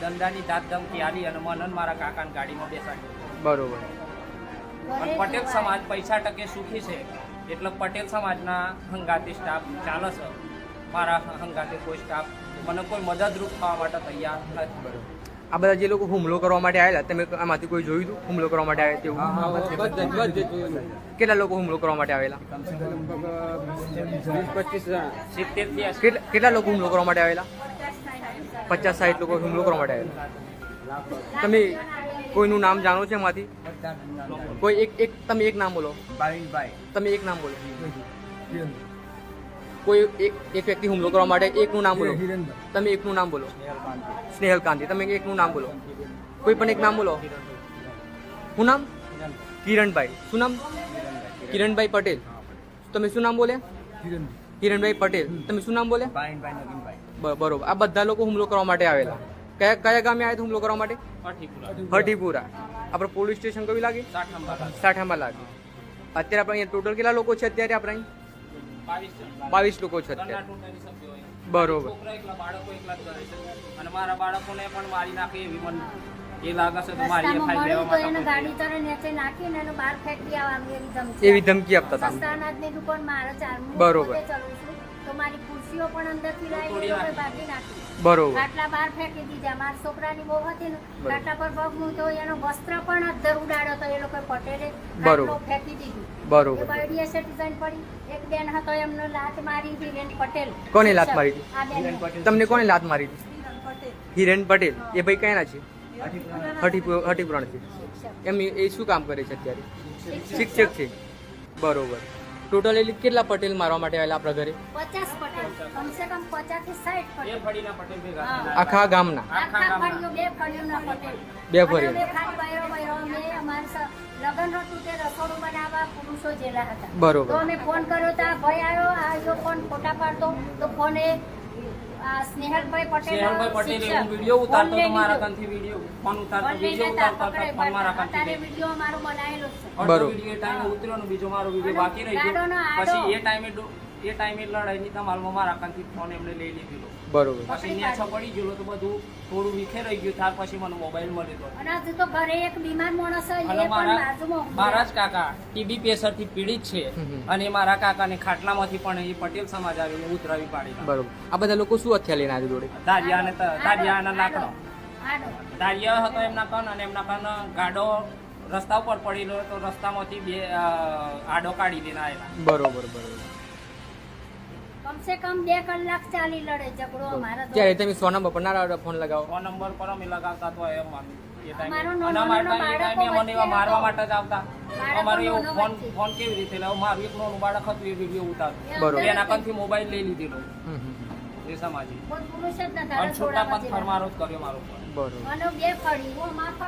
દંડાની દાંત ધમકી આલી અને મનન મારા કાકાને ગાડીમાં બેસાડી બરોબર. પણ પટેલ સમાજ પૈસા ટકે સુખી છે એટલે પટેલ સમાજના હંગાતી સ્ટાફ ચાલે છે. મારા હંગાતે કોઈ સ્ટાફ મને કોઈ મદદરૂપ થવા માટે તૈયાર નથી. બરોબર આ બધા જે લોકો હુમલો કરવા માટે આવેલા તમે આમાંથી કોઈ જોયું હતું? હુમલો કરવા માટે આવ્યા તેવું? કેટલા લોકો હુમલો કરવા માટે આવેલા? સિત્તેર કેટલા લોકો હુમલો કરવા માટે આવેલા? પચાસ સાઠ લોકો હુમલો કરવા માટે આવેલા તમે કોઈનું નામ જાણો છો એમાંથી? કોઈ એક એક તમે એક નામ બોલો. તમે એક નામ બોલો. કોઈ એક એક વ્યક્તિ હુમલો કરવા માટે એકનું નામ બોલો. તમે એકનું નામ બોલો. સ્નેહલ કાંતિ તમે એકનું નામ બોલો. કોઈ પણ એક નામ બોલો. શું નામ? કિરણભાઈ. શું નામ? કિરણભાઈ. પટેલ. તમે શું નામ બોલે કિરણભાઈ પટેલ તમે શું નામ બોલે બ- બરોબર આ બધા લોકો હુમલો કરવા માટે આવેલા કયા કયા ગામે આવ્યા હતા હુમલો કરવા માટે અઠીપુરા હટીપુરા આપણે પોલીસ સ્ટેશન કયું લાગે સાઠ નંબર સાઠામાં લાગે અત્યારે આપણે અહીંયા ટોટલ કેટલા લોકો છે અત્યારે આપણે અહીં બાવીસ જણ. બાવીસ લોકો છે ઘરના અત્યારે ટોટલી સભ્યો હોય. બરોબર છોકરા એકલા બાળકો એકલા જ કરે છે અને મારા બાળકોને પણ મારી નાખે એવી મને એ લાગશે છે તો મારી એફઆઈ લેવા મળ્યું એને ગાડી તરત નીચે નાખીને એનો બહાર ફેંકી આવવાની એવી ધમકી એવી ધમકી આપતા હતા. સસ્તા અનાજની દુકાન મારા ચાર બરોબર. તો મારી ખુરશીઓ પણ અંદરથી તોડી એ લોકોએ નાખી. બરોબર. આટલા બહાર ફેંકી દીધા. માર છોકરાની બહુ હતી ને. બરોબર. પર પગ મૂક્યો એનો વસ્ત્ર પણ અધર ઉડાડ્યો તો એ લોકો પટેલે બરોબર. ફેંકી દીધું. બરોબર. સિટીઝન પડી. એક બેન હતો એમનો લાત મારી પટેલ. કોને લાત મારી હતી? તમને કોને લાત મારી હતી? હિરેન પટેલ. એ ભાઈ કયા છે? હટીપુર હટીપુરાણ છે. એમ એ શું કામ કરે છે અત્યારે? શિક્ષક છે. બરોબર. ટોટલ એટલે કેટલા પટેલ મારવા માટે આવેલા આપણા ઘરે? પચાસ પટેલ. કમસે કમ પચાસથી સાઠ પટેલ ફળીના પટેલ ભેગા હા. થયેલા. આખા ગામના? બે ફળીઓ. લગ્ન હતું તે રસોડું બનાવવા પુરુષો જેલા હતા. બરોબર. તો અમે ફોન કર્યો તો આ ભાઈ આવ્યો આ જો ફોન ખોટા પાડતો તો ફોન સ્નેહલભાઈ પટેલ સ્નેહલભાઈ પટેલ હું વિડિયો ઉતારતો તો મારા. કાનથી વીડિયો. ફોન ઉતારતો વીડિયો ઉતારતો ફોન મારા પણ કાનથી તારે લઈ વીડિયો અમારો બનાવેલો છે. બરોબર. વિડિયો ટાઈમે ઉતર્યો નો બીજો મારો વીડિયો બાકી રહી ગયો. પછી એ ટાઈમે એ ટાઈમે લડાઈની ધમાલમાં મારા કાનથી ફોન એમને લઈ લીધેલો. બરોબર. પછી નેછો પડી ગયેલો તો બધું થોડું વિખેરાઈ ગયું ત્યાર પછી મને મોબાઈલ મળ્યો અને હજુ તો ઘરે એક બીમાર માણસ અને મારા મારા જ કાકા ટીબી પ્રેશરથી પીડિત છે. અને મારા કાકાને ખાટલામાંથી પણ એ પટેલ સમાજ આવીને ઉતરાવી પાડી બરોબર. આ બધા લોકો શું હથિયાર લઈને આવી જોડે? દારિયા અને ત- અને લાકડો આડો. હતો એમના કન અને એમના કન ગાડો રસ્તા ઉપર પડેલો તો રસ્તામાંથી બે આડો કાઢી દેના આવેલા. બરોબર બરોબર. કમસે કમ બે કલાક ચાલી લડે ઝઘડો અમારા તો. ત્યારે તમે સોના બપોરના ફોન લગાવો? ફોન નંબર પર અમે લગાવતા તો એમ મારવા માટે જ આવતા. બાળકો અમારે એવું ફોન ફોન કેવી રીતે લાવ? મારું એક નાનું બાળક હતું એ વીડિયો બરોબર. એના પરથી મોબાઈલ લઈ લીધેલો. એ સમાજે. અને છોટા પંથર મારો જ કર્યો મારો બરોબર. અને બે ફળી